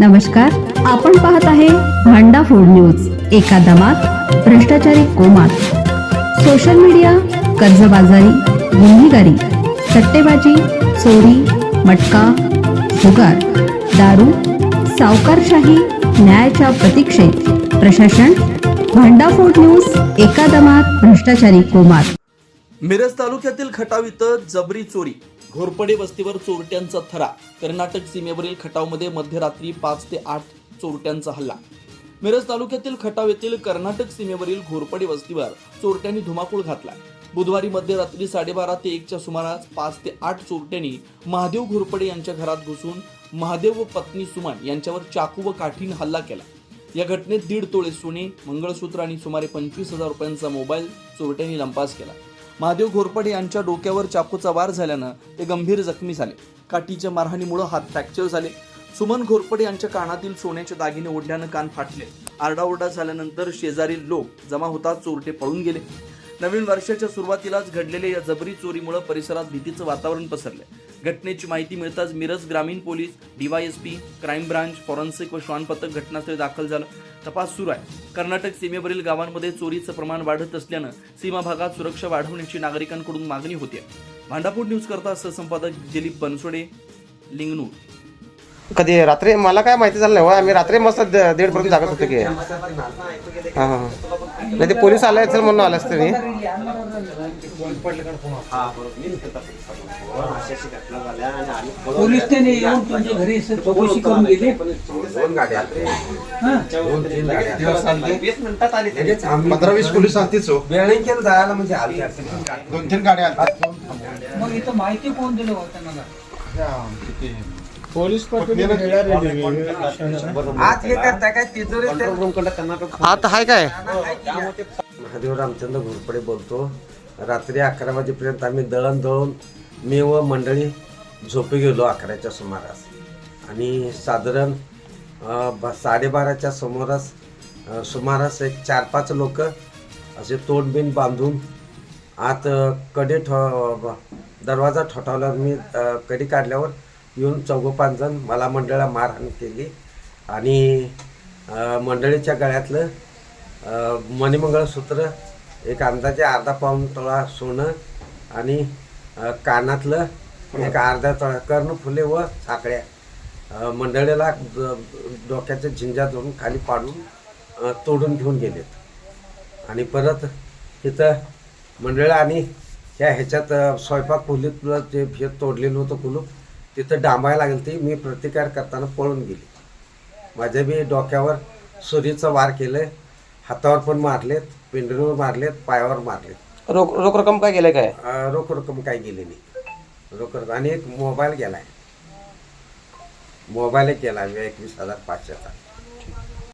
नमस्कार आपण पाहत आहे भांडा फोड न्यूज एका दमात भ्रष्टाचारी कोमात. सोशल मीडिया कर्जबाजारी गुन्हेगारी सट्टेबाजी चोरी मटका जुगार दारू सावकारशाही न्यायाच्या प्रतीक्षेत. प्रशासन भांडाफोड न्यूज एका दमात भ्रष्टाचारी कोमात. मिरज तालुक्यातील खटाव इथं जबरी चोरी. घोरपडे वस्तीवर चोरट्यांचा थरा. कर्नाटक सीमेवरील खटावमध्ये मध्यरात्री पाच ते आठ चोरट्यांचा हल्ला. मिरज तालुक्यातील खटाव येथील कर्नाटक सीमेवरील घोरपडे वस्तीवर चोरट्यांनी धुमाकूळ घातला. बुधवारी मध्यरात्री साडेबारा ते एकच्या सुमारास पाच ते आठ चोरट्यांनी महादेव घोरपडे यांच्या घरात घुसून महादेव व पत्नी सुमन यांच्यावर चाकू व काठीने हल्ला केला. या घटनेत दीड तोळे सोने मंगळसूत्र आणि सुमारे पंचवीस हजार रुपयांचा मोबाईल चोरट्यांनी लंपास केला. महादेव घोरपडे यांच्या डोक्यावर चाकूचा वार झाल्यानं ते गंभीर जखमी झाले. काठीच्या मारहाणीमुळे हात फ्रॅक्चर झाले. सुमन घोरपडे यांच्या कानातील सोन्याचे दागिने ओढल्यानं कान फाटले. आरडाओरडा झाल्यानंतर शेजारील लोक जमा होतात चोरटे पळून गेले. नवीन वर्षाच्या सुरुवातीलाच घडलेल्या या जबरी चोरीमुळे परिसरात भीतीचं वातावरण पसरले घटनेची माहिती मिळताच मिरज ग्रामीण police DYSP crime branch forensic व श्वान पथक घटनास्थळी दाखल झालं. तपास सुरू आहे. कर्नाटक सीमेवरील गावांमध्ये चोरीचं प्रमाण वाढत असल्यानं सीमा भागात सुरक्षा वाढवण्याची नागरिकांकडून मागणी होती भांडापूर न्यूज करता सहसंपादक दिलीप बनसोडे लिंगनूर. कधी रात्री मला काय माहिती झालं नाही हो आम्ही रात्री मस्त दीड पर्यंत जागत होतो की. हा हा. नाही ते पोलीस आले असेल म्हणून आले असते मी पोलीस त्याने येऊन तुमच्या घरी स- चौकशी करून गेले पंधरा वीस पोलीस आलतीच हो. दोन तीन गाड्या मग इथं माहिती कोण दिलं हो आता हाय काय? महादेव रामचंद्र घोरपडे बोलतो. रात्री अकरा वाजेपर्यंत आम्ही दळण दळून मी व मंडळी झोपी गेलो अकराच्या सुमारास. आणि साधारण साडेबाराच्या समोरास सुमारास एक चार पाच लोक असे तोंडबिन बांधून आत कडे ठ दरवाजा ठोठावल्यावर मी कडी काढल्यावर येऊन चौघं पाच जण मला मंडळाला मारहाण केली. आणि मंडळीच्या गळ्यातलं मणिमंगळसूत्र एक अंदाजे अर्धा पाऊन तळा सोनं आणि कानातलं एक अर्धा तोळा कर्णफुले व साखळ्या. मंडळीला डोक्याच्या झिंजा धरून खाली पाडून तोडून घेऊन गेलेत. आणि परत तिथं मंडळ आणि ह्या ह्याच्यात स्वयंपाक खोलीतलं जे भेट तोडलेलं होतं कुलूप तिथं डांबायला लागेल ती मी प्रतिकार करताना पळून गेली. माझ्या बी डोक्यावर सुरीचं वार केलं हातावर पण मारलेत पिंडीवर मारलेत पायावर मारलेत. रोख रोख रक्कम काय गेलं काय? रोख रक्कम काही गेली नाही. रोख रक्कम आणि एक मोबाईल गेलाय. मोबाईल एक गेला एकवीस हजार पाचशेचा.